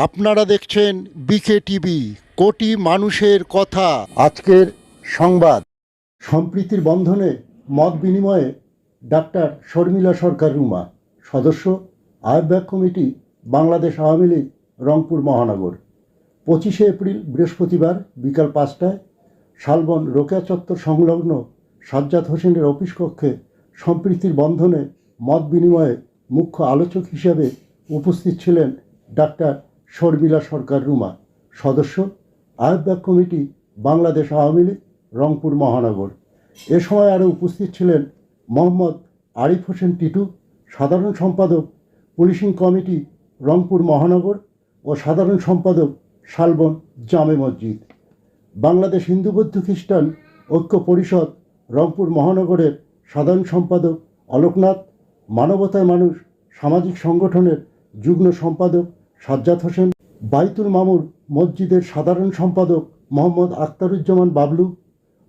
আপনারা দেখছেন বিকে টিভি, কোটি মানুষের কথা। আজকের সংবাদ। সম্প্রীতির বন্ধনে মত বিনিময়ে ডাক্তার শর্মিলা সরকার রুমা, সদস্য আহ্বায়ক কমিটি বাংলাদেশ আওয়ামী লীগ, রংপুর মহানগর। পঁচিশে এপ্রিল বৃহস্পতিবার বিকাল পাঁচটায় শালবন রোকেয়া চত্বর সংলগ্ন সাজ্জাদ হোসেনের অফিস কক্ষে সম্প্রীতির বন্ধনে মত বিনিময়ে মুখ্য আলোচক হিসেবে উপস্থিত ছিলেন ডাক্তার শর্মিলা সরকার রুমা। সদস্য আহ্বায়ক কমিটি, বাংলাদেশ আওয়ামী লীগ, রংপুর মহানগর। এ সময় আরও উপস্থিত ছিলেন মোহাম্মদ আরিফ হোসেন টিটু, সাধারণ সম্পাদক, পুলিশিং কমিটি, রংপুর মহানগর ও সাধারণ সম্পাদক শালবন জামে মসজিদ। বাংলাদেশ হিন্দু বৌদ্ধ খ্রিস্টান ঐক্য পরিষদ, রংপুর মহানগরের সাধারণ সম্পাদক অলোকনাথ মানবতায় মানুষ, সামাজিক সংগঠনের যুগ্ম সম্পাদক সাজ্জাদ হোসেন, বাইতুল মামুর মসজিদের সাধারণ সম্পাদক মোহাম্মদ আখতারুজ্জামান বাবলু,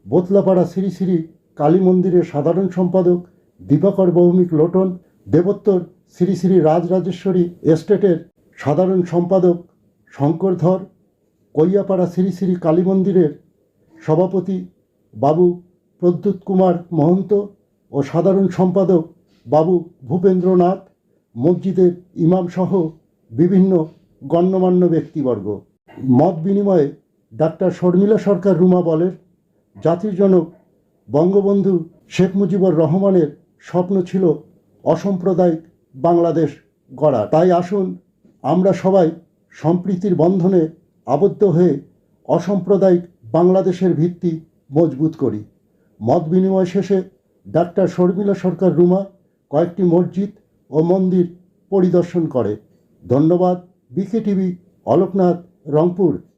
বোতলাপাড়া শ্রী শ্রী কালী মন্দিরের সাধারণ সম্পাদক দীপাকর ভৌমিক লোটন, দেবোত্তর শ্রী শ্রী রাজরাজেশ্বরী এস্টেটের সাধারণ সম্পাদক শঙ্কর ধর কৈয়াপাড়া শ্রী শ্রী কালী মন্দিরের সভাপতি বাবু প্রদ্যুৎ কুমার মহন্ত ও সাধারণ সম্পাদক বাবু ভূপেন্দ্রনাথ, মসজিদের ইমামসহ বিভিন্ন গণ্যমান্য ব্যক্তিবর্গ। মত বিনিময়ে ডাক্তার শর্মিলা সরকার রুমা বলেন, জাতির জনক বঙ্গবন্ধু শেখ মুজিবুর রহমানের স্বপ্ন ছিল অসাম্প্রদায়িক বাংলাদেশ গড়া তাই আসুন আমরা সবাই সম্প্রীতির বন্ধনে আবদ্ধ হয়ে অসাম্প্রদায়িক বাংলাদেশের ভিত্তি মজবুত করি। মত বিনিময় শেষে ডাক্তার শর্মিলা সরকার রুমা কয়েকটি মসজিদ ও মন্দির পরিদর্শন করে। ধন্যবাদ। B K TV Aloknath Rangpur.